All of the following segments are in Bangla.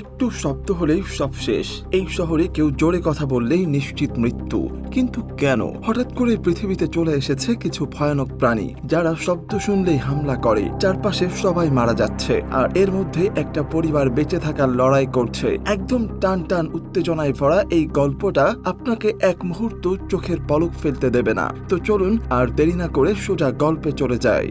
একটু শব্দ হলেই সব শেষ। এই শহরে কেউ জোরে কথা বললেই নিশ্চিত মৃত্যু। কিন্তু কেন? হঠাৎ করে পৃথিবীতে চলে এসেছে কিছু ভয়ানক প্রাণী, যারা শব্দ শুনলেই হামলা করে। চারপাশে সবাই মারা যাচ্ছে, আর এর মধ্যে একটা পরিবার বেঁচে থাকার লড়াই করছে। একদম টান টান উত্তেজনায় ভরা এই গল্পটা আপনাকে এক মুহূর্ত চোখের পলক ফেলতে দেবে না। তো চলুন আর দেরি না করে সোজা গল্পে চলে যায়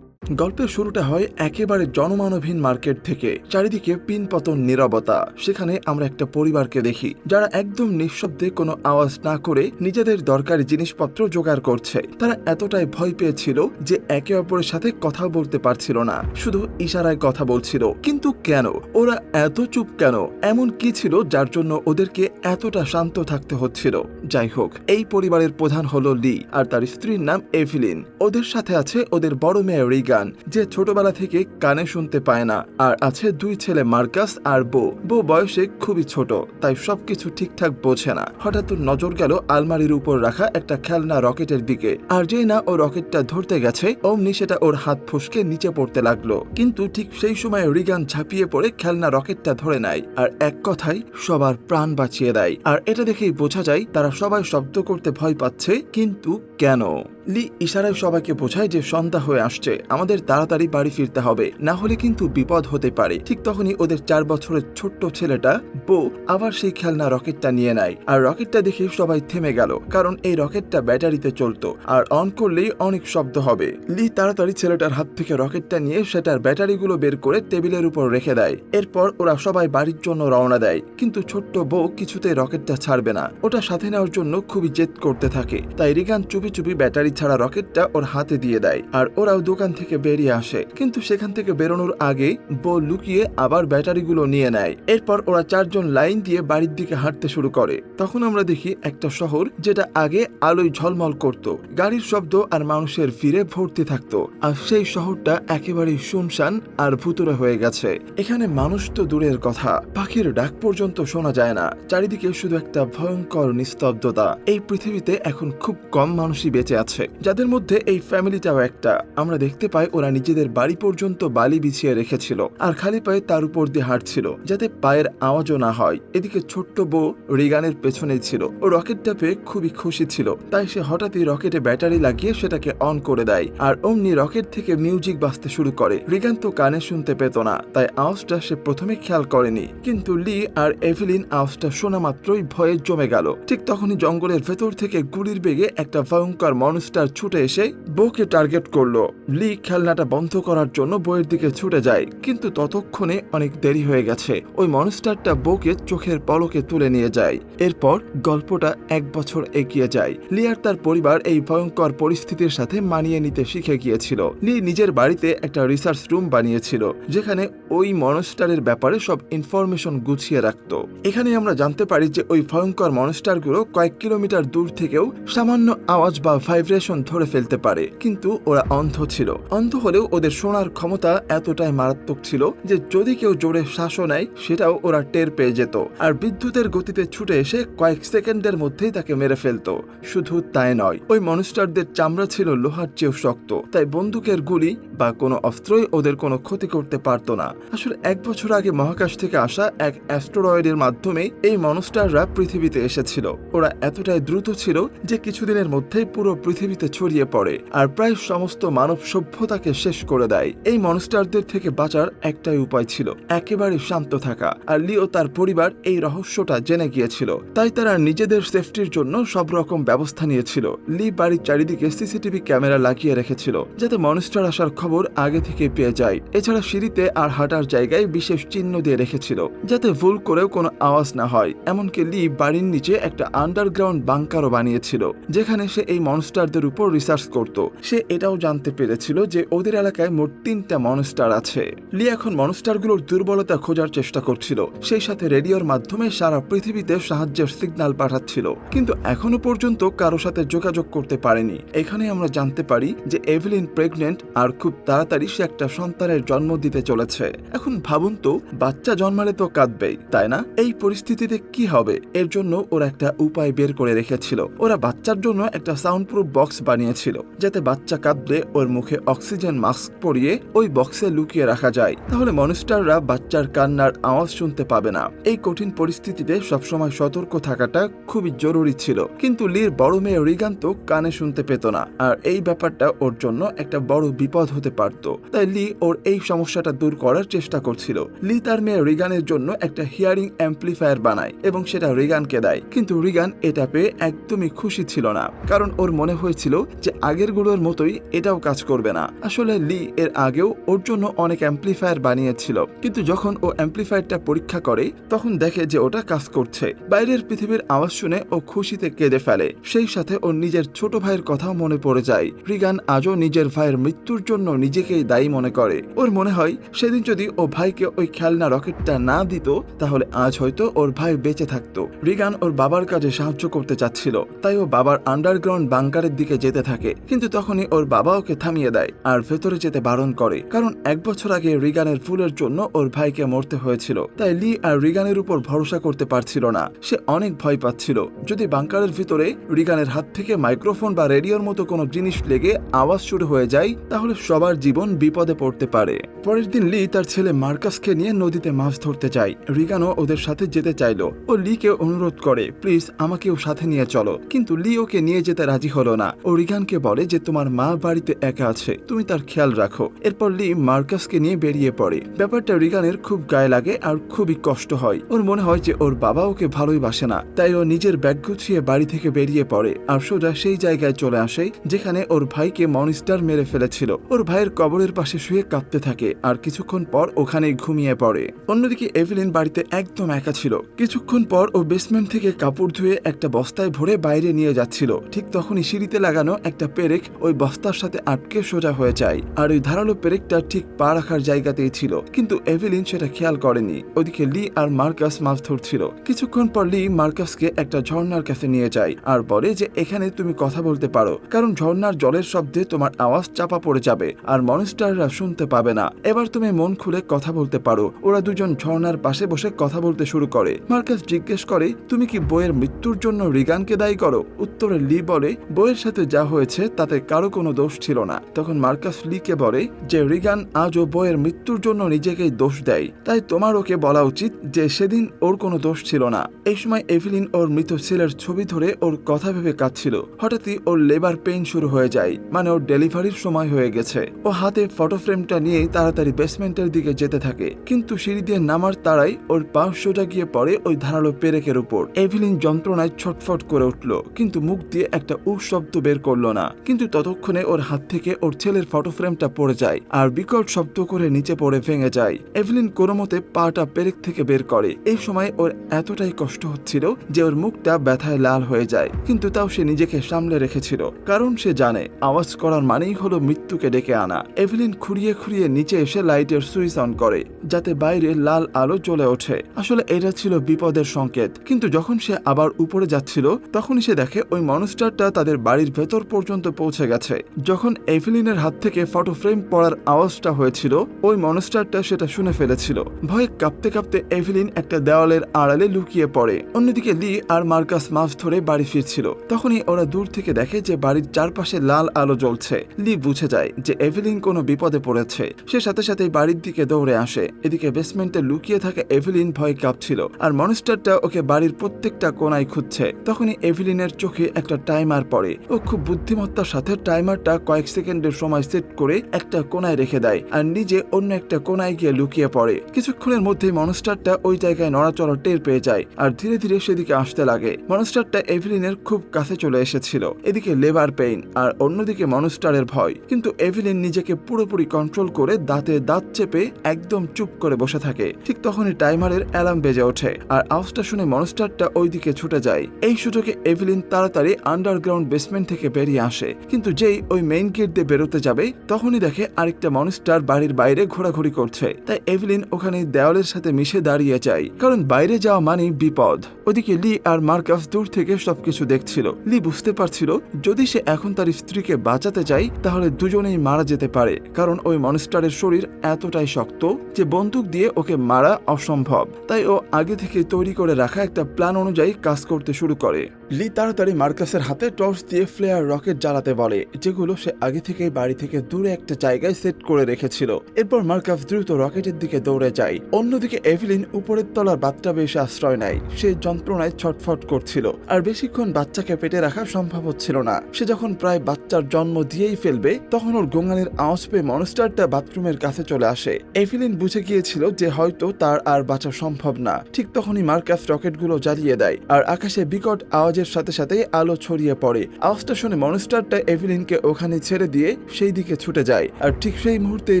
গল্পের শুরুটা হয় একেবারে জনমানবহীন মার্কেট থেকে, চারিদিকে পিনপতন নীরবতা। সেখানে আমরা একটা পরিবারকে দেখি, যারা একদম নিঃশব্দে কোনো আওয়াজ না করে নিজেদের দরকারি জিনিসপত্র জোগাড় করছে। তারা এতটাই ভয় পেয়েছিল যে একে অপরের সাথে কথা বলতে পারছিল না, শুধু ইশারায় কথা বলছিল। কিন্তু কেন? ওরা এত চুপ কেন? এমন কি ছিল যার জন্য ওদেরকে এতটা শান্ত থাকতে হচ্ছিল? যাই হোক, এই পরিবারের প্রধান হলো লি, আর তার স্ত্রীর নাম এভিলিন। ওদের সাথে আছে ওদের বড় মেয়ে রিগান যে ছোটবেলা থেকে কানে শুনতে পায় না। আর আছে দুই ছেলে, মার্কাস আর বো। বো বয়সে খুবই ছোট, তাই সবকিছু ঠিকঠাক বোঝে না। হঠাৎ নজর গেল আলমারির উপর রাখা একটা খেলনা রকেটের দিকে। আর যেই না ও রকেটটা ধরতে গেছে, অমনি সেটা ওর হাত ফসকে নিচে পড়তে লাগল। কিন্তু ঠিক সেই সময় রিগান ঝাঁপিয়ে পড়ে খেলনা রকেটটা ধরে নেয়। আর এক কথায় সবার প্রাণ বাঁচিয়ে দেয়। আর এটা দেখেই বোঝা যায়, তারা সবাই শব্দ করতে ভয় পাচ্ছে, কিন্তু কেন? লি ইশারায় সবাইকে বোঝায় যে সন্ধ্যা হয়ে আসছে। আমাদের তাড়াতাড়ি বাড়ি ফিরতে হবে। না হলে কিন্তু বিপদ হতে পারে। ঠিক তখনই ওদের চার বছরের ছোট্ট ছেলেটা বো আবার সেই খেলনা রকেটটা নিয়ে নেয়। আর রকেটটা দেখে সবাই থেমে গেল, কারণ এই রকেটটা ব্যাটারিতে চলতো। আর অন করলেই অনেক শব্দ হবে। লি তাড়াতাড়ি ছেলেটার হাত থেকে রকেটটা নিয়ে সেটার ব্যাটারিগুলো বের করে টেবিলের উপর রেখে দেয়। এরপর ওরা সবাই বাড়ির জন্য রওনা দেয়। কিন্তু ছোট্ট বউ কিছুতে রকেটটা ছাড়বে না। ওটা সাথে নেওয়ার জন্য খুবই জেদ করতে থাকে। তাই রিগান চুপি চুপি ব্যাটারি ছাড়া রকেটটা ওর হাতে দিয়ে দেয়। আর ওরাও দোকান থেকে বেরিয়ে আসে। কিন্তু সেখান থেকে বেরোনোর আগে বউ লুকিয়ে আবার ব্যাটারিগুলো নিয়ে নেয়। এরপর ওরা চারজন লাইন দিয়ে বাড়ির দিকে হাঁটতে শুরু করে। তখন আমরা দেখি একটা শহর যেটা আগে আলোয় ঝলমল করত। গাড়ির শব্দ আর মানুষের ভিড়ে ভর্তি থাকতো। আর সেই শহরটা একেবারেই শুনশান আর ভুতুরে হয়ে গেছে। এখানে মানুষ তো দূরের কথা। পাখির ডাক পর্যন্ত শোনা যায় না। চারিদিকে শুধু একটা ভয়ঙ্কর নিস্তব্ধতা। এই পৃথিবীতে এখন খুব কম মানুষই বেঁচে আছে। যাদের মধ্যে এই ফ্যামিলিটাও একটা। আমরা দেখতে পাই ওরা নিজেদের বাড়ি পর্যন্ত বালি বিছিয়ে রেখেছিল আর খালি পায়ে তার উপর দিয়ে হাঁটছিল যাতে পায়ের আওয়াজও না হয়। এদিকে ছোট্ট বউ রিগানের পেছনেই ছিল ও রকেটটা পেয়ে খুবই খুশি ছিল। তাই সে হঠাৎই রকেটে ব্যাটারি লাগিয়ে সেটাকে অন করে দেয় আর অমনি রকেট থেকে মিউজিক বাজতে শুরু করে। রিগান তো কানে শুনতে পেত না, তাই আওয়াজটা সে প্রথমে খেয়াল করেনি। কিন্তু লি আর এভিলিন আওয়াজটা শোনা মাত্রই ভয়ে জমে গেল। ঠিক তখনই জঙ্গলের ভেতর থেকে গুলির বেগে একটা ভয়ঙ্কর মনস্টার ছুটে এসে বউকে টার্গেট করল। লি খেলনাটা বন্ধ করার জন্য বইয়ের দিকে ছুটে যায়, কিন্তু ততক্ষণে অনেক দেরি হয়ে গেছে। ওই মনস্টারটা বউকে চোখের পলকে তুলে নিয়ে যায়। এরপর গল্পটা এক বছর এগিয়ে যায়। লি আর তার পরিবার এই ভয়ঙ্কর পরিস্থিতির সাথে মানিয়ে নিতে শিখে গিয়েছিল। লি নিজের বাড়িতে একটা রিসার্চ রুম বানিয়েছিল, যেখানে ওই মনস্টারের ব্যাপারে সব ইনফরমেশন গুছিয়ে রাখত। এখানে আমরা জানতে পারি যে ওই ভয়ঙ্কর মনস্টারগুলো কয়েক কিলোমিটার দূর থেকেও সামান্য আওয়াজ বা ভাইব্রেশন ধরে ফেলতে পারে, কিন্তু ওরা অন্ধ ছিল। অন্ধ হলেও ওদের শোনার ক্ষমতা এতটাই মারাত্মক ছিল যে যদি কেউ জোরে শ্বাসও নেয়, সেটাও ওরা টের পেয়ে যেত। আর বিদ্যুতের গতিতে ছুটে এসে কয়েক সেকেন্ডের মধ্যেই তাকে মেরে ফেলত। শুধু তাই নয়, ওই মনস্টারদের চামড়া ছিল লোহার চেয়েও শক্ত, তাই বন্দুকের গুলি বা কোনো অস্ত্রই ওদের কোনো ক্ষতি করতে পারতো না। আসলে এক বছর আগে মহাকাশ থেকে আসা এক অ্যাস্টেরয়েডের মাধ্যমে এই মনস্টাররা পৃথিবীতে এসেছিল। ওরা এতটাই দ্রুত ছিল যে কিছুদিনের মধ্যেই পুরো পৃথিবীতে ছড়িয়ে পড়ে আর প্রায় সমস্ত মানব সভ্যতাকে শেষ করে দেয়। এই মনস্টারদের থেকে বাঁচার একটাই উপায় ছিল, একেবারে শান্ত থাকা। আর লিও তার পরিবার এই রহস্যটা জেনে গিয়েছিল। তাই তারা নিজেদের সেফটির জন্য সব রকম ব্যবস্থা নিয়েছিল। লি বাড়ির চারিদিকে সিসিটিভি ক্যামেরা লাগিয়ে রেখেছিল, যাতে মনস্টার আসার খবর আগে থেকে পেয়ে যায়। এছাড়া সিঁড়িতে আর হাঁটার জায়গায় বিশেষ চিহ্ন দিয়ে রেখেছিল, যাতে ভুল করেও কোনো আওয়াজ না হয়। এমনকি লি বাড়ির নিচে একটা আন্ডারগ্রাউন্ড বাংকারও বানিয়েছিল, যেখানে সে এই মনস্টারদের উপর রিসার্চ করত। সে এটাও জানতে পেরেছিল যে ওদের এলাকায় মোট তিনটা মনস্টার আছে। লি এখন মনস্টারগুলোর দুর্বলতা খোঁজার চেষ্টা করছিল, সেই সাথে রেডিওর মাধ্যমে সারা পৃথিবীতে সাহায্যের সিগন্যাল পাঠাচ্ছিল। কিন্তু এখনও পর্যন্ত কারও সাথে যোগাযোগ করতে পারেনি। এখানে আমরা জানতে পারি যে এভেলিন প্রেগনেন্ট আর খুব তাড়াতাড়ি সে একটা সন্তানের জন্ম দিতে চলেছে। এখন ভাবুন তো, বাচ্চা জন্মালে তো কাঁদবেই, তাই না? এই পরিস্থিতিতে কি হবে? এর জন্য ওর একটা উপায় বের করে রেখেছিল। ওরা বাচ্চার জন্য একটা সাউন্ড প্রুফ বক্স বানিয়েছিল, যাতে বাচ্চা কাঁদলে ওর মুখে অক্সিজেন মাস্ক পরিয়ে ওই বক্সে লুকিয়ে রাখা যায়। তাহলে মনস্টাররা বাচ্চার কান্নার আওয়াজ শুনতে পাবে না। এই কঠিন পরিস্থিতিতে সবসময় সতর্ক থাকাটা খুবই জরুরি ছিল। কিন্তু লির বড় মেয়ে রিগান্ত কানে শুনতে পেত না। আর এই ব্যাপারটা ওর জন্য একটা বড় বিপদ হতে পারত। তাই লি ওর এই সমস্যাটা দূর করার চেষ্টা করছিল। লি তার মেয়ে রিগানের জন্য একটা হিয়ারিং অ্যাম্পলিফায়ার বানায় এবং সেটা রিগানকে দেয়। কিন্তু রিগান এটা পেয়ে একদমই খুশি ছিল না। কারণ ওর মনে হয়েছিল যে আগেরগুলোর মতোই এটাও কাজ করবে না। আসলে লি এর আগেও ওর জন্য অনেক অ্যাম্পলিফায়ার বানিয়েছিল। কিন্তু যখন ও অ্যাম্পলিফায়ারটা পরীক্ষা করে, তখন দেখে যে ওটা কাজ করছে। বাইরের পৃথিবীর আওয়াজ শুনে ও খুশিতে কেঁদে ফেলে। সেই সাথে ওর নিজের ছোট ভাইয়ের কথাও মনে পড়ে যায়। রিগান আজও নিজের ভাইয়ের মৃত্যুর জন্য নিজেকেই দায়ী মনে করে। ওর মনে হয়, সেদিন যদি ও ভাইকে ওই খেলনা রকেটটা না দিত, তাহলে আজ হয়তো ওর ভাই বেঁচে থাকতো। রিগান ওর বাবার কাজে সাহায্য করতে চাচ্ছিল, তাই ও বাবার আন্ডারগ্রাউন্ড বাংকারের দিকে যেতে থাকে। কিন্তু তখনই ওর বাবা ওকে থামিয়ে দেয় আর ভেতরে যেতে বারণ করে। কারণ এক বছর আগে রিগানের ফুলের জন্য ওর ভাইকে মরতে হয়েছিল, তাই লি আর রিগানের উপর ভরসা করতে পারছিল না। সে অনেক ভয় পাচ্ছিল। যদি বাংকারের ভিতরে রিগানের হাত থেকে মাইক্রোফোন বা রেডিওর মতো কোনো জিনিস লেগে আওয়াজ শুরু হয়ে যায়, তাহলে সবার জীবন বিপদে পড়তে পারে। পরের দিন লি তার ছেলে মার্কাসকে নিয়ে নদীতে মাছ ধরতে যায়। রিগানও ওদের সাথে যেতে চাইলো। ও লিকে অনুরোধ করে, প্লিজ আমাকেও সাথে নিয়ে চলো। কিন্তু লি ওকে নিয়ে যেতে রাজি হলো না। ও রিগানকে বলে যে, তোমার মা বাড়িতে একা আছে। তুমি তার খেয়াল রাখো। এরপর লি মার্কাসকে নিয়ে বেরিয়ে পড়ে। ব্যাপারটা রিগানের খুব গায়ে লাগে আর খুবই কষ্ট হয়। ওর মনে হয় যে, ওর বাবা ওকে ভালোই বাসে না। তাই ও নিজের ব্যাগ গুছিয়ে বাড়ি থেকে বেরিয়ে পড়ে। আর সোজা সেই জায়গায় চলে আসে, যেখানে ওর ভাইকে মনিস্টার মেরে ফেলেছিল। ওর ভাইয়ের কবরের পাশে শুয়ে কাঁদতে থাকে আর কিছুক্ষণ পর ওখানেই ঘুমিয়ে পড়ে। অন্যদিকে এভেলিন বাড়িতে একদম একা ছিল। কিছুক্ষণ পর ও বেসমেন্ট থেকে কাপড় ধুয়ে একটা বস্তায় ভরে বাইরে নিয়ে যাচ্ছিল। ঠিক তখনই সিঁড়িতে লাগানো একটা পেরেক ওই বস্তার সাথে আটকে সোজা হয়ে যায় আর ওই ধারালো পেরেকটা ঠিক পা রাখার জায়গাতেই ছিল। কিন্তু এভেলিন সেটা খেয়াল করেনি। ওদিকে লি আর মার্কাস মাছ ধরছিল। কিছুক্ষণ পর লি মার্কাসকে একটা ঝর্ণার কাছে নিয়ে যায় আর বলে যে, এখানে তুমি কথা বলতে পারো। কারণ ঝর্ণার জলের শব্দে তোমার আওয়াজ চাপা পড়ে যাবে। আর মনস্টাররা শুনতে পাবে না। এবার তুমি মন খুলে কথা বলতে পারো। ওরা দুজন ঝর্ণার পাশে বসে কথা বলতে শুরু করে। মার্কাস জিজ্ঞেস করে, তুমি কি বইয়ের মৃত্যুর জন্য রিগানকে দায়ী করো? উত্তরে লি বলে, বইয়ের সাথে যা হয়েছে তাতে কারও কোনো দোষ ছিল না। তখন মার্কাস লিকে বলে, যে রিগান আজও বইয়ের মৃত্যুর জন্য নিজেকেই দোষ দেয়, তাই তোমার ওকে বলা উচিত যে সেদিন ওর কোনো দোষ ছিল না। এই সময় এভিলিন ওর মৃত ছেলের ছবি ধরে ওর কথা ভেবে কাঁদছিল। হঠাৎই ওর লেবার পেইন শুরু হয়ে যায় মানে ওর ডেলিভারির সময় হয়ে গেছে। ও হাতে ফটো ফ্রেমটা নিয়ে তাড়াতাড়ি বেসমেন্টের দিকে যেতে থাকে। কিন্তু সিঁড়ি দিয়ে নামার তারাই ওর পা সোজা গিয়ে পড়ে ওই ধারালো পেরেকের উপর। এভিলিন যন্ত্রণায় ছটফট করে উঠল, কিন্তু মুখ দিয়ে একটা উ শব্দ বের করল না। কিন্তু ততক্ষণে ওর হাত থেকে ওর ছেলের ফটো ফ্রেমটা পড়ে যায় আর বিকট শব্দ করে নিচে পড়ে ভেঙে যায়। এভলিন কোনো মতে পাটা পেরেক থেকে বের করে। এই সময় ওর এতটাই কষ্ট হচ্ছিল যে ওর মুখটা ব্যথায় লাল হয়ে যায়। কিন্তু তাও সে নিজেকে সামলে রেখেছিল। কারণ সে জানে, আওয়াজ করার মানেই হলো মৃত্যুকে ডেকে আনা। এভলিন খুঁড়িয়ে খুঁড়িয়ে নিচে এসে লাইটের সুইচ অন করে, যাতে বাইরে লাল আলো জ্বলে ওঠে। আসলে এটা ছিল বিপদের সংকেত, কিন্তু যখন সে আবার উপরে যাচ্ছিল, তখনই সে দেখে ওই মনস্টারটা তাদের বাড়ির ভেতর পর্যন্ত পৌঁছে গেছে। যখন এভেলিনের হাত থেকে ফটো ফ্রেম পড়ার আওয়াজটা হয়েছিল, ওই মনস্টারটা সেটা শুনে ফেলেছিল। ভয়ে কাঁপতে কাঁপতে এভেলিন একটা দেওয়ালের আড়ালে লুকিয়ে পড়ে। অন্যদিকে লি আর মার্কাস মাছ ধরে বাড়ি ফিরছিল। তখনই ওরা দূর থেকে দেখে যে বাড়ির চারপাশে লাল আলো জ্বলছে। লি বুঝে যায় যে এভেলিন কোনো বিপদে পড়েছে। সে সাথে সাথে বাড়ির দিকে দৌড়ে আসে। এদিকে বেসমেন্টে লুকিয়ে থাকা এভেলিন ভয় কাঁপছিল। আর মনস্টারটা ওকে বাড়ির প্রত্যেকটা কোনায় খুঁজছে। তখনই এভেলিনের চোখে একটা টাইমার পড়ে। ও খুব বুদ্ধিমত্তার সাথে টাইমারটা কয়েক সেকেন্ডের সময় সেট করে একটা কোনায় রেখে দেয়। আর নিজে অন্য একটা কোনায় গিয়ে লুকিয়ে পড়ে। কিছুক্ষণের মধ্যেই মনস্টারটা ওই জায়গায় নড়াচড়া টের পেয়ে যায়। আর ধীরে ধীরে সেদিকে আসতে লাগে। মনস্টারটা এভেলিনের খুব কাছে চলে এসেছিল। এদিকে লেবার পেইন আর অন্যদিকে মনস্টারের ভয়। কিন্তু এভিলিন নিজেকে পুরোপুরি কন্ট্রোল করে দাঁতে দাঁত চেপে একদম চুপ করে বসে থাকে। ঠিক তখনই টাইমারের অ্যালার্ম বেজে ওঠে আর আওয়াজটা শুনে মনস্টারটা ওইদিকে ছুটে যায়। এই সুযোগে এভিলিন তাড়াতাড়ি আন্ডারগ্রাউন্ড বেসমেন্ট থেকে বেরিয়ে আসে। কিন্তু যেই ওই মেইন গেট দিয়ে বেরোতে যাবে, তখনই দেখে আরেকটা মনস্টার বাড়ির বাইরে ঘোরাঘুরি করছে। তাই এভিলিন ওখানে দেওয়ালের সাথে মিশে দাঁড়িয়ে যায়। কারণ বাইরে যাওয়া মানেই বিপদ। ওদিকে লি আর মার্কাস দূর থেকে সবকিছু দেখছিল। লি বুঝতে পারছিল, যদি সে এখন তার স্ত্রীকে বাঁচাতে চায় তাহলে দুজনেই মারা যেতে পারে, কারণ ওই মনস্টারের শরীর এতটাই শক্ত যে বন্দুক দিয়ে ওকে মারা অসম্ভব। তাই ও আগে থেকে তৈরি করে রাখা একটা প্ল্যান অনুযায়ী কাজ করতে শুরু করে। লি তাড়াতাড়ি মার্কাসের হাতে টর্চ দিয়ে ফ্লেয়ার রকেট জ্বালাতে বলে, যেগুলো সে আগে থেকেই বাড়ি থেকে দূরে একটা জায়গায় সেট করে রেখেছিল। এরপর মার্কাস দ্রুত রকেটের দিকে দৌড়ে যায়। অন্যদিকে এভিলিন উপরের তলার বাচ্চা এসে আশ্রয় নেয়। সে যন্ত্রণায় ছটফট করছিল। আর বেশিক্ষণ বাচ্চাকে পেটে রাখা সম্ভব হচ্ছিল না। সে যখন প্রায় বাচ্চার জন্ম দিয়েই ফেলবে, তখন ওর গোঙানির আওয়াজ পেয়ে মনস্টারটা বাথরুমের কাছে চলে আসে। এভিলিন বুঝে গিয়েছিল যে হয়তো তার আর বাঁচা সম্ভব না। ঠিক তখনই মার্কাস রকেটগুলো জ্বালিয়ে দেয়। আর আকাশে বিকট আওয়াজের সাথে সাথেই আলো ছড়িয়ে পড়ে। আওয়াজটা শুনে মনস্টারটা এভিলিনকে ওখানে ছেড়ে দিয়ে সেই দিকে ছুটে যায়। আর ঠিক সেই মুহূর্তেই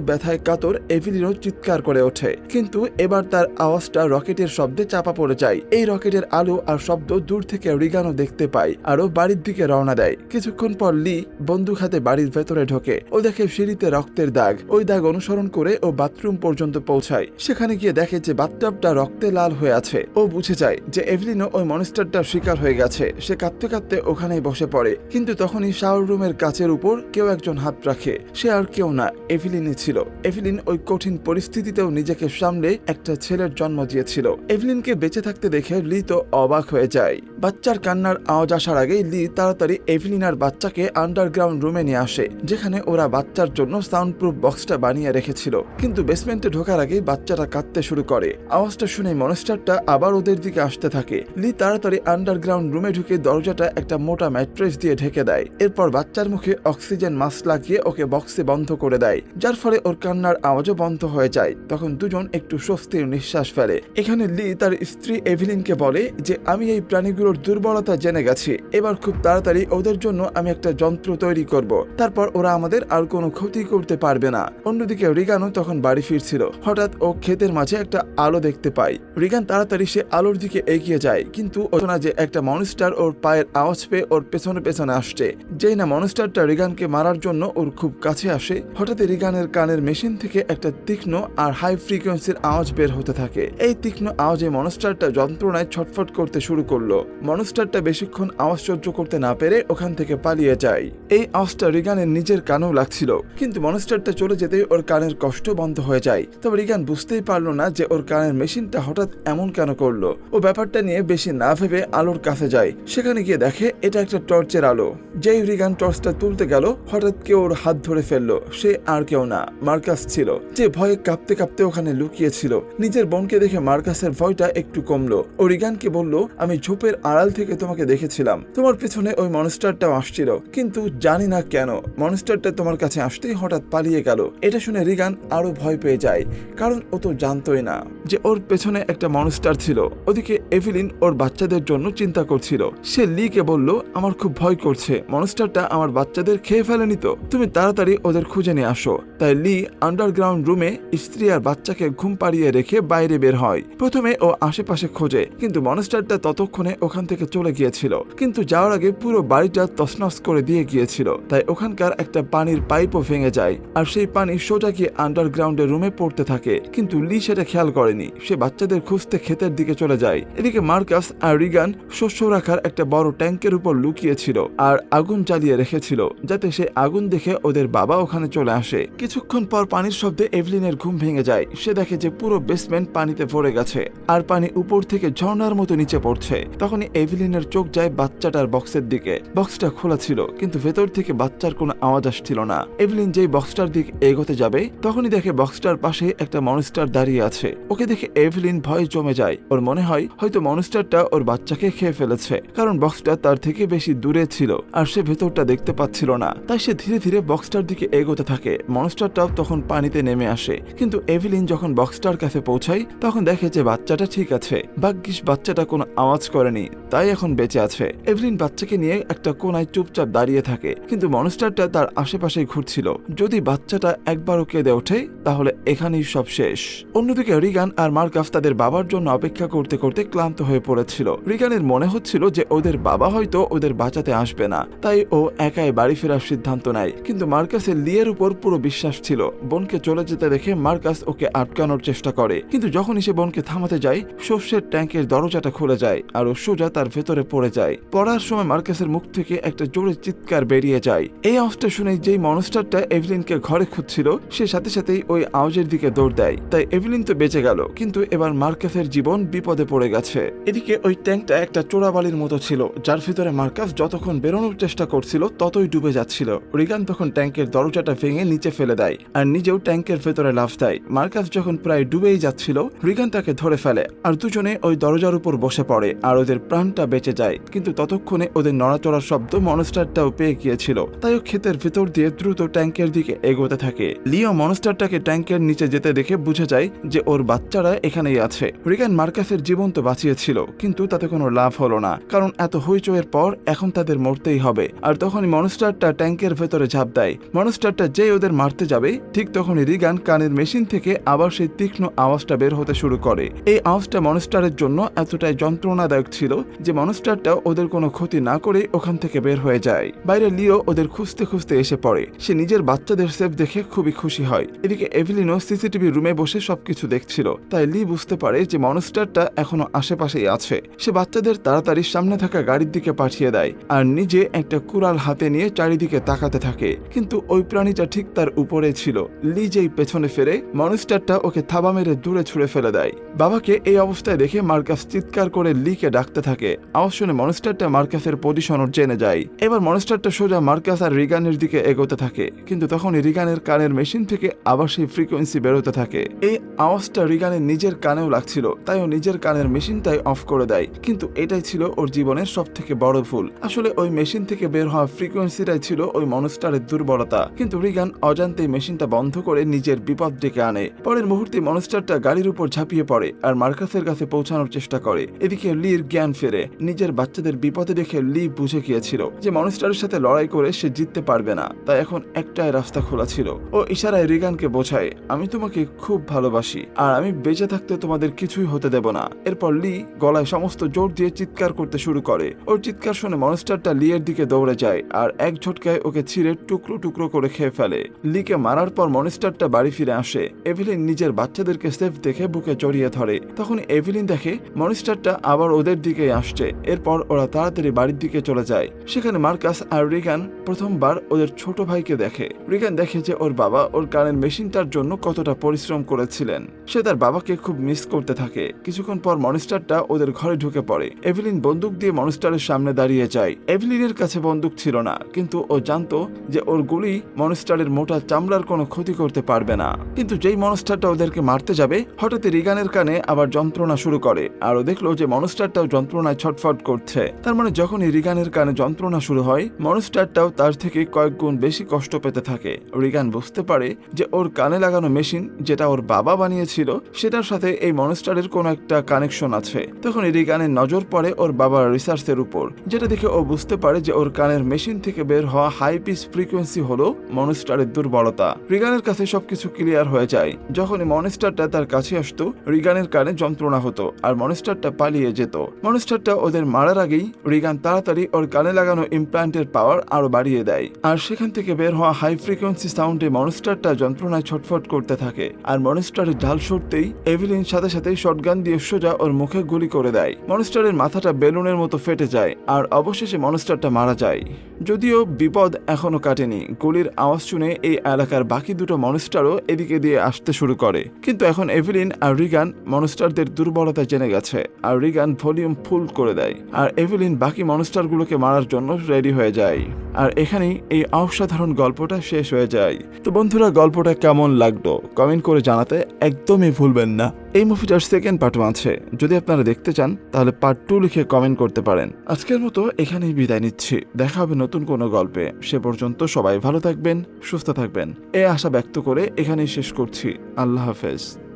ব্যথায় কাতর এভিলিনও চিৎকার করে ওঠে। কিন্তু এবার তার আওয়াজটা রকেটের শব্দে চাপা পড়ে যায়। এই রকেটের আলো আর শব্দ দূর থেকে রিগানো দেখতে পায় আরও বাড়ির দিকে রওনা দেয়। কিছুক্ষণ পর লি বন্দুক হাতে বাড়ির ভেতরে ঢোকে। ও দেখে সিঁড়িতে রক্তের দাগ। ওই দাগ অনুসরণ করে ও বাথরুম পর্যন্ত পৌঁছায়। সেখানে গিয়ে দেখে যে বাথটাবটা রক্তে লাল হয়ে আছে। ও বুঝে যায় যে এভলিনও ওই মনস্টারটার শিকার হয়ে গেছে। সে কাঁদতে কাঁদতে ওখানেই বসে পড়ে। কিন্তু তখনই শাওয়ার রুমের কাচের উপর কেউ একজন হাত রাখে। সে আর কেউ না, এভিলিনই ছিল। এভিলিন ওই কঠিন পরিস্থিতিতেও নিজেকে সামলে একটা ছেলের জন্ম দিয়েছিল। এভিলিনকে বেঁচে থাকতে দেখে লি তো অবাক হয়ে যায়। বাচ্চার কান্নার আওয়াজ আসার আগেই লি তাড়াতাড়ি এভিলিন আর বাচ্চাকে আন্ডারগ্রাউন্ড রুমে নিয়ে আসে, যেখানে ওরা বাচ্চার জন্য সাউন্ড প্রুফ বক্সটা বানিয়ে রেখেছিল। কিন্তু বেসমেন্টে ঢোকার আগেই বাচ্চাটা কাঁদতে শুরু করে। আওয়াজটা শুনে মনস্টারটা আবার ওদের দিকে আসতে থাকে। লি তাড়াতাড়ি আন্ডারগ্রাউন্ড রুমে ঢুকে দরজাটা একটা মোটা ম্যাট্রেস দিয়ে ঢেকে দেয়। এরপর বাচ্চার মুখে অক্সিজেন মাস্ক লাগিয়ে ওকে বক্সে বন্ধ করে দেয়, যার ফলে ওর কান্নার আওয়াজও বন্ধ হয়ে যায়। তখন দুজন একটু স্বস্তির নিঃশ্বাস ফেলে। এখানে লি তার স্ত্রী এভিলিনকে বলে যে, আমি এই প্রাণীগুলোর দুর্বলতা জেনে গেছি। এবার খুব তাড়াতাড়ি ওদের জন্য আমি একটা যন্ত্র তৈরি করব। তারপর ওরা আমাদের আর কোনো ক্ষতি করতে পারবে না। অন্যদিকে রিগানও তখন বাড়ি ফিরছিল। হঠাৎ ও ক্ষেতের মাঝে একটা আলো দেখতে পায়। রিগান তাড়াতাড়ি সে আলোর দিকে এগিয়ে যায়, কিন্তু ও যে একটা মনস্টার ওর পায়ের আওয়াজ পেয়ে ওর পেছনে পেছনে আসছে। যেই না মনস্টারটা রিগানকে মারার জন্য ওর খুব কাছে আসে হঠাৎ রিগানের কানের মেশিন থেকে একটা তীক্ষ্ণ আর হাই ফ্রিকোয়েন্সির আওয়াজ বের হতে থাকে। এই তীক্ষ্ণ আওয়াজে মনস্টারটা যন্ত্রণায় ছটফট করতে শুরু করল। মনস্টারটা বেশিক্ষণ আওয়াজ সহ্য করতে না পেরে ওখান থেকে পালিয়ে যায়। এই আওয়াজটা রিগানের নিজের কানেও লাগছিল, কিন্তু মনস্টারটা চলে যেতেই ওর কানের কষ্ট বন্ধ হয়ে যায়। তবে রিগান বুঝতেই পারল না যে ওর কানের মেশিনটা হঠাৎ এমন কেন করল। ও ব্যাপারটা নিয়ে বেশি না ভেবে আলোর কাছে যায়। সেখানে গিয়ে দেখে এটা একটা টর্চের আলো। যেই রিগান টর্চটা তুলতে গেল, হঠাৎ কেউ ওর হাত ধরে ফেলল। সে আর কেউ না, মার্কাস ছিল। যে ভয়ে কাঁপতে কাঁপতে ওখানে লুকিয়েছিল। নিজের বোনকে দেখে মার্কাসের ভয়টা একটু কমলো। ও রিগানকে বলল, আমি ঝোপের আড়াল থেকে তোমাকে দেখেছিলাম। তোমার পেছনে ওই মনস্টারটাও আসছিল। কিন্তু জানি না কেন, মনস্টারটা তোমার কাছে আসতেই হঠাৎ পালিয়ে গেল। এটা শুনে রিগান আরও ভয় পেয়ে যায়, কারণ ও তো জানতোই না যে ওর পেছনে একটা মনস্টার ছিল। ওদিকে এভিলিন ওর বাচ্চাদের জন্য চিন্তা করছিল। সে লিকে বলল, আমার খুব ভয় করছে। মনস্টারটা আমার বাচ্চাদের খেয়ে ফেলেনি তো। তুমি তাড়াতাড়ি ওদের খুঁজে নিয়ে আসো। তাই লি আন্ডারগ্রাউন্ড রুমে স্ত্রী আর বাচ্চাকে ঘুম পাড়িয়ে রেখে বাইরে বের হয়। প্রথমে ও আশেপাশে খোঁজে, কিন্তু মনস্টারটা ততক্ষণে ওখান থেকে চলে গিয়েছিল। কিন্তু যাওয়ার আগে পুরো বাড়িটা তছনছ করে দিয়ে গিয়েছিল। তাই ওখানকার একটা পানির পাইপও ভেঙে যায়, আর সেই পানি সোজা গিয়ে আন্ডারগ্রাউন্ডের রুমে পড়তে থাকে। কিন্তু লি সেটা খেয়াল করেনি। সে বাচ্চাদের খুঁজতে ক্ষেতের দিকে চলে যায়। এদিকে মার্কাস আর রিগান শস্য রাখার একটা বড় ট্যাঙ্কের উপর লুকিয়েছিল আর আগুন চালিয়ে রেখেছিল, যাতে সে আগুন দেখে ওদের বাবা ওখানে চলে আসে। কিছুক্ষণ পর পানির শব্দে এভলিনের ঘুম ভেঙে যায়। সে দেখে যে পুরো বেসমেন্ট পানিতে ভরে গেছে আর পানি উপর থেকে ঝর্ণার মতো নিচে পড়ছে। তখনই এভলিনের চোখ যায় বাচ্চাটার বক্সের দিকে। বক্সটা খোলা ছিল, কিন্তু ভেতর থেকে বাচ্চার কোনো আওয়াজ আসছিল না। এভলিন যেই বক্সটার দিক এগোতে যাবে, তখনই দেখে বক্সটার পাশে একটা মনস্টার দাঁড়িয়ে আছে। ওকে দেখে এভলিন ভয় জমে যায়। ওর মনে হয় হয়তো মনস্টারটা ওর বাচ্চাকে খেয়ে ফেলেছে। কারণ বক্সটা তার থেকে বেশি দূরে ছিল আর সে ভেতরটা দেখতে পাচ্ছিল না। তাই সে ধীরে ধীরে বক্সটার দিকে এগোতে থাকে। মনস্টারটাও তখন পানিতে নেমে আসে। কিন্তু এভিলিন যখন বক্সটার কাছে পৌঁছায়, তখন দেখে যে বাচ্চাটা ঠিক আছে। ভাগ্যিস বাচ্চাটা কোনো আওয়াজ করেনি, তাই এখন বেঁচে আছে। এভলিন বাচ্চাকে নিয়ে একটা কোনায় চুপচাপ দাঁড়িয়ে থাকে, কিন্তু মনস্টারটা তার আশেপাশে ঘুরছিল। যদি বাচ্চাটা একবারও কেঁদে ওঠে, তাহলে এখানেই সব শেষ। অন্যদিকে রিগান আর মার্কাফ তাদের বাবার জন্য অপেক্ষা করতে করতে ক্লান্ত হয়ে পড়েছিল। রিগানের মনে হচ্ছিল যে ওদের বাবা হয়তো ওদের বাঁচাতে আসবে না। তাই ও একাই বাড়ি ফেরার সিদ্ধান্ত নেয়। কিন্তু মার্কাসের লিয়ের উপর পুরো বিশ্বাস ছিল। বোনকে চলে যেতে দেখে মার্কাস ওকে আটকানোর চেষ্টা করে। কিন্তু যখনই সে বোনকে থামাতে যায়, শস্যের ট্যাঙ্কের দরজাটা খুলে যায় আর ও সোজা তার ভেতরে পড়ে যায়। পড়ার সময় মার্কাসের মুখ থেকে একটা জোরে চিৎকার বেরিয়ে যায়। এই আওয়াজটা শুনে যেই মনস্টারটা এভলিনকে ঘরে খুঁজছিল, সে সাথে সাথেই ওই আওয়াজের দিকে দৌড় দেয়। তাই এভলিন তো বেঁচে গেল, কিন্তু এবার মার্কাসের জীবন বিপদে পড়ে গেছে। এদিকে ওই ট্যাঙ্কটা একটা চোরাবালির মতো ছিল, যার ভিতরে মার্কাস যতক্ষণ বেরোনোর চেষ্টা করছিল ততই ডুবে যাচ্ছিল। রিগান তখন ট্যাঙ্কের দরজাটা ভেঙে নিচে ফেলে দেয় আর নিজেও ট্যাঙ্কের ভেতরে লাফ দেয়। মার্কাস যখন প্রায় ডুবেই যাচ্ছিল, রিগান তাকে ধরে ফেলে আর দুজনে ওই দরজার উপর বসে পড়ে আর ওদের প্রাণটা বেঁচে যায়। কিন্তু ততক্ষণে ওদের নড়াচড়ার শব্দ মনস্টারটাও পেয়ে গিয়েছিল, তাই ও ক্ষেতের ভেতর দিয়ে দ্রুত ট্যাঙ্কের দিকে এগোতে থাকে। লিও মনস্টারটাকে ট্যাঙ্কের নিচে যেতে দেখে বুঝে যায় যে ওর বাচ্চারা এখানেই আছে। রিগান মার্কাসের জীবন তো বাঁচিয়েছিল, কিন্তু তাতে কোনো লাভ হলো না। কারণ এত হইচয়ের পর এখন তাদের মরতেই হবে। আর তখনই মনস্টারটা ট্যাঙ্কের ভেতরে ঝাঁপ দেয়। মনস্টারটা যেই ওদের মারতে যাবে, ঠিক তখনই রিগান কানের মেশিন থেকে আবার সেই তীক্ষ্ণ আওয়াজটা বের হতে শুরু করে। এই আওয়াজটা মনস্টারের জন্য এতটাই যন্ত্রণাদায়ক ছিল যে মনস্টারটা ওদের কোনো ক্ষতি না করে ওখান থেকে বের হয়ে যায়। বাইরে লিও ওদের খুঁজতে খুঁজতে এসে পড়ে। সে নিজের বাচ্চাদের সেফ দেখে খুবই খুশি হয়। এদিকে এভিলিনও সিসিটিভি রুমে বসে সবকিছু দেখছিল। তাই লি বুঝতে পারে যে মনস্টারটা এখনও আশেপাশেই আছে। সে বাচ্চাদের তাড়াতাড়ি সামনে থাকা গাড়ির দিকে পাঠিয়ে দেয় আর নিজে একটা কুড়াল হাতে নিয়ে চারিদিকে তাকাতে থাকে। কিন্তু ওই প্রাণীটা ঠিক তার উপরে ছিল। লি যেই পেছনে ফেরে, মনস্টারটা ওকে থাবা মেরে দূরে ছুঁড়ে ফেলে দেয়। বাবাকে এই অবস্থায় দেখে মার্কাস চিৎকার করে লিকে ডাকতে থাকে। শুনে মনস্টারটা মার্কাসের পজিশনও জেনে যায়। এবার মনস্টারটা সোজা মার্কাস আর রিগানের দিকে এগোতে থাকে। কিন্তু তখনই রিগানের কানের মেশিন থেকে আবার সেই ফ্রিকোয়েন্সি বেরোতে থাকে। এই আওয়াজটা রিগানের নিজের কানেও লাগছিল, তাই ও নিজের কানের মেশিনটাই অফ করে দেয়। কিন্তু এটাই ছিল ওর জীবনের সব থেকে বড় ভুল। আসলে ওই মেশিন থেকে বের হওয়া ফ্রিকোয়েন্সিটাই ছিল ওই মনস্টারের দুর্বলতা। কিন্তু রিগান অজান্তেই মেশিনটা বন্ধ করে নিজের বিপদ ডেকে আনে। পরের মুহূর্তে মনস্টারটা গাড়ির উপর ঝাঁপিয়ে পড়ে আর মার্কাসের কাছে পৌঁছানোর চেষ্টা করে। এদিকে লির জ্ঞান ফেরে। নিজের বাচ্চাদের বিপদে দেখে লি বুঝে গিয়েছিল যে মনস্টারের সাথে লড়াই করে সে জিততে পারবে না। তাই এখন একটাই রাস্তা খোলা ছিল। ও ইশারায় রিগানকে বোঝায়, আমি তোমাকে খুব ভালোবাসি আর আমি বেঁচে থাকতে তোমাদের কিছুই হতে দেব না। এরপর লি গলায় সমস্ত জোর দিয়ে চিৎকার করতে শুরু করে। ওর চিৎকার শুনে মনস্টারটা লিয়ের দিকে দৌড়ে যায় আর এক ঝটকায় ওকে ছিঁড়ে টুকরো টুকরো করে খেয়ে ফেলে। লিকে মারার পর মনস্টারটা বাড়ি ফিরে আসে। এভিলিন নিজের বাচ্চাদেরকে সেফ দেখে বুকে জড়িয়ে ধরে। তখন এভিলিন দেখে মনস্টারটা আবার ওদের দিকে আসছে। এরপর ওরা তাড়াতাড়ি বাড়ির দিকে চলে যায়। সেখানে মার্কাস আর রিগান প্রথমবার ওদের ছোট ভাইকে দেখে। রিগান দেখে যে ওর বাবা ওর কানের মেশিনটার জন্য কতটা পরিশ্রম করেছিলেন। সে তার বাবাকে খুব মিস করতে থাকে। কিছুক্ষণ পর মনস্টারটা ওদের ঘরে ঢুকে পড়ে। এভিলিন বন্দুক দিয়ে মনস্টারের সামনে দাঁড়িয়ে যায়। এভিলিনের কাছে বন্দুক ছিল না, কিন্তু ও জানতো যে ওর গুলি মনস্টারের মোটা চামড়ার কোনো ক্ষতি করতে পারবে না। কিন্তু যেই মনস্টারটা ওদেরকে মারতে যাবে হঠাৎ রিগানের কানে আবার যন্ত্রণা শুরু করে, আর ও দেখল যে মনস্টারটাও যন্ত্রণায় ছটফট করছে। তার মানে যখনই রিগানের কানে যন্ত্রণা শুরু হয়, মনস্টারটাও তার থেকে কয়েক গুণ বেশি কষ্ট পেতে থাকে। রিগান বুঝতে পারে যে ওর কানে লাগানো মেশিন যেটা ওর বাবা বানিয়েছিল, সেটার সাথে এই মনস্টারের কোনো একটা কানেকশন আছে। তখন রিগানের নজর পড়ে ওর বাবার রিসার্চের উপর, যেটা দেখে ও বুঝতে পারে যে ওর কানের মেশিন থেকে বের হওয়া হাই পিচ ফ্রিকোয়েন্সি হলো মনস্টারের দুর্বলতা। রিগানের কাছে সবকিছু ক্লিয়ার হয়ে যায়। যখনই মনস্টারটা তার কাছে আসতো, রিগানের কানে যন্ত্রণা হতো আর মনস্টারটা পালিয়ে যেত। মনস্টারটা ওদের মারার আগেই রিগান তাড়াতাড়ি ওর কানে লাগানো ইমপ্লান্টের পাওয়ার আরও বাড়িয়ে দেয়। আর সেখান থেকে বের হওয়া হাই ফ্রিকোয়েন্সি সাউন্ডে মনস্টারটা যন্ত্রণায় ছটফট করতে থাকে আর মনস্টারের ঢাল সরতেই এভিলিন সাথে সাথে শটগান দিয়ে সোজা ওর মুখে গুলি করে দেয়। মনস্টারের মাথাটা বেলুনের মতো ফেটে যায় আর অবশেষে মনস্টারটা মারা যায়। যদিও বিপদ এখনও কাটেনি। গুলির আওয়াজ শুনে এই এলাকার বাকি দুটো মনস্টারও এদিকে দিয়ে আসতে শুরু করে। কিন্তু এখন এভেলিন আর রিগান মনস্টারদের দুর্বলতা জেনে গেছে আর রিগান ভলিউম ফুল করে দেয়। আর এভেলিন বাকি মনস্টারগুলোকে মারার জন্য রেডি হয়ে যায়। আর এখানেই এই অসাধারণ গল্পটা শেষ হয়ে যায়। তো বন্ধুরা, গল্পটা কেমন লাগল? কমেন্ট করে জানাতে একদমই ভুলবেন না। এই মুভিটার সেকেন্ড পার্টও আছে। যদি আপনারা দেখতে চান, তাহলে পার্ট টু লিখে কমেন্ট করতে পারেন। আজকের মতো এখানেই বিদায় নিচ্ছি। দেখা হবে নতুন কোনো গল্পে। সে পর্যন্ত সবাই ভালো থাকবেন, সুস্থ থাকবেন। এই আশা ব্যক্ত করে এখানেই শেষ করছি। আল্লাহ হাফেজ।